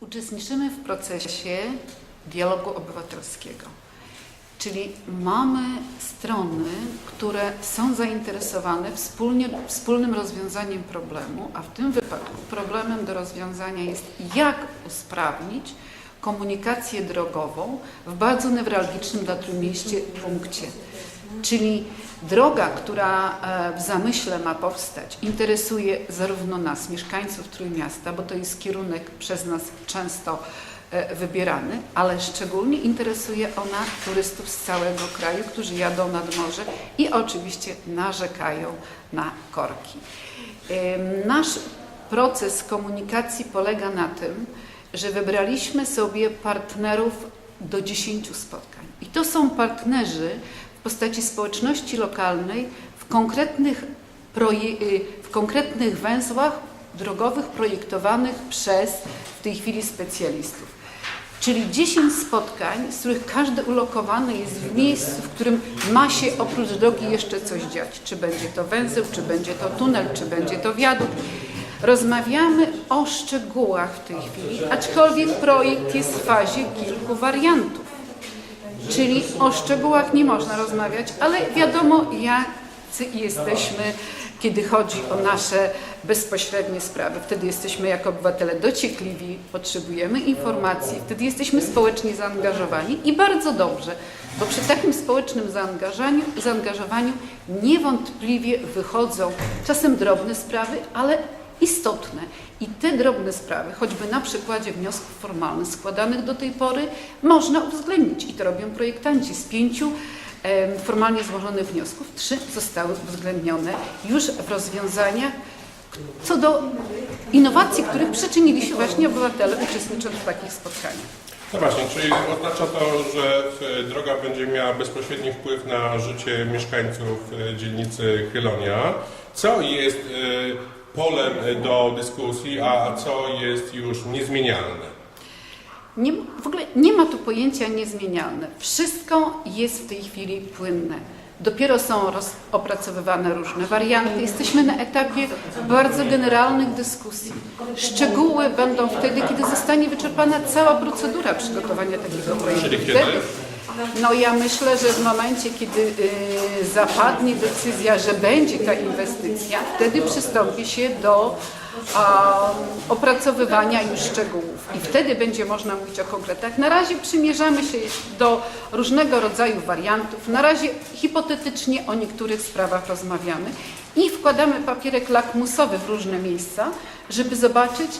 Uczestniczymy w procesie dialogu obywatelskiego. Czyli mamy strony, które są zainteresowane wspólnie, wspólnym rozwiązaniem problemu, a w tym wypadku problemem do rozwiązania jest jak usprawnić komunikację drogową w bardzo newralgicznym dla Trójmieście punkcie. Czyli droga, która e, w zamyśle ma powstać, interesuje zarówno nas, mieszkańców Trójmiasta, bo to jest kierunek przez nas często e, wybierany, ale szczególnie interesuje ona turystów z całego kraju, którzy jadą nad morze i oczywiście narzekają na korki. Nasz proces komunikacji polega na tym, że wybraliśmy sobie partnerów do 10 spotkań. I to są partnerzy w postaci społeczności lokalnej w konkretnych, y, w konkretnych węzłach drogowych projektowanych przez w tej chwili specjalistów. Czyli 10 spotkań, z których każdy ulokowany jest w miejscu, w którym ma się oprócz drogi jeszcze coś dziać. Czy będzie to węzeł, czy będzie to tunel, czy będzie to wiadukt. Rozmawiamy o szczegółach w tej chwili, aczkolwiek projekt jest w fazie kilku wariantów. Czyli o szczegółach nie można rozmawiać, ale wiadomo, jacy jesteśmy, kiedy chodzi o nasze bezpośrednie sprawy. Wtedy jesteśmy jako obywatele dociekliwi, potrzebujemy informacji, wtedy jesteśmy społecznie zaangażowani i bardzo dobrze, bo przy takim społecznym zaangażowaniu, zaangażowaniu niewątpliwie wychodzą czasem drobne sprawy, ale istotne. I te drobne sprawy, choćby na przykładzie wniosków formalnych składanych do tej pory, można uwzględnić. I to robią projektanci. Z pięciu formalnie złożonych wniosków, trzy zostały uwzględnione już w rozwiązaniach co do innowacji, których przyczynili się właśnie obywatele uczestnicząc w takich spotkaniach. No właśnie, czyli oznacza to, że e, droga będzie miała bezpośredni wpływ na życie mieszkańców e, dzielnicy Chylonia. Co jest e, polem e, do dyskusji, a co jest już niezmienialne? Nie, w ogóle nie ma tu pojęcia niezmienialne. Wszystko jest w tej chwili płynne. Dopiero są opracowywane różne warianty. Jesteśmy na etapie bardzo generalnych dyskusji. Szczegóły będą wtedy, kiedy zostanie wyczerpana cała procedura przygotowania takiego projektu. Czyli kiedy? No ja myślę, że w momencie, kiedy y, zapadnie decyzja, że będzie ta inwestycja, wtedy przystąpi się do opracowywania już szczegółów. I wtedy będzie można mówić o konkretach. Na razie przymierzamy się do różnego rodzaju wariantów. Na razie hipotetycznie o niektórych sprawach rozmawiamy i wkładamy papierek lakmusowy w różne miejsca, żeby zobaczyć,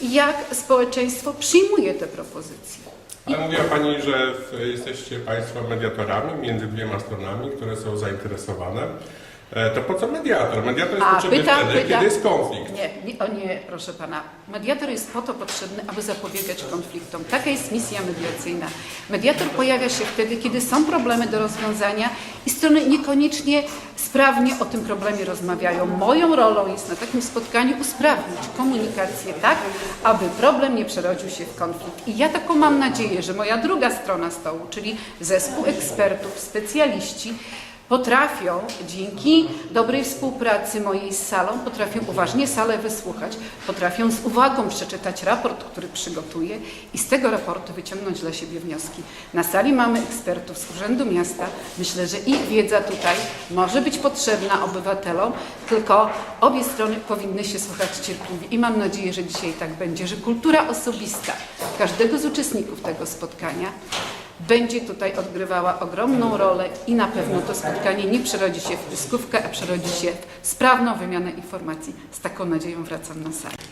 jak społeczeństwo przyjmuje te propozycje. Ale mówiła Pani, że jesteście Państwo mediatorami między dwiema stronami, które są zainteresowane. E, To po co mediator? Mediator jest A, potrzebny pyta- wtedy, pyta- kiedy jest konflikt. Nie, nie, o nie, proszę pana. Mediator jest po to potrzebny, aby zapobiegać konfliktom. Taka jest misja mediacyjna. Mediator pojawia się wtedy, kiedy są problemy do rozwiązania i strony niekoniecznie sprawnie o tym problemie rozmawiają. Moją rolą jest na takim spotkaniu usprawnić komunikację tak, aby problem nie przerodził się w konflikt. I ja taką mam nadzieję, że moja druga strona stołu, czyli zespół ekspertów, specjaliści, potrafią dzięki dobrej współpracy mojej z salą, potrafią uważnie salę wysłuchać, potrafią z uwagą przeczytać raport, który przygotuję i z tego raportu wyciągnąć dla siebie wnioski. Na sali mamy ekspertów z Urzędu Miasta. Myślę, że ich wiedza tutaj może być potrzebna obywatelom, tylko obie strony powinny się słuchać cierpliwie i mam nadzieję, że dzisiaj tak będzie, że kultura osobista każdego z uczestników tego spotkania będzie tutaj odgrywała ogromną rolę i na pewno to spotkanie nie przerodzi się w dyskówkę, a przerodzi się w sprawną wymianę informacji. Z taką nadzieją wracam na salę.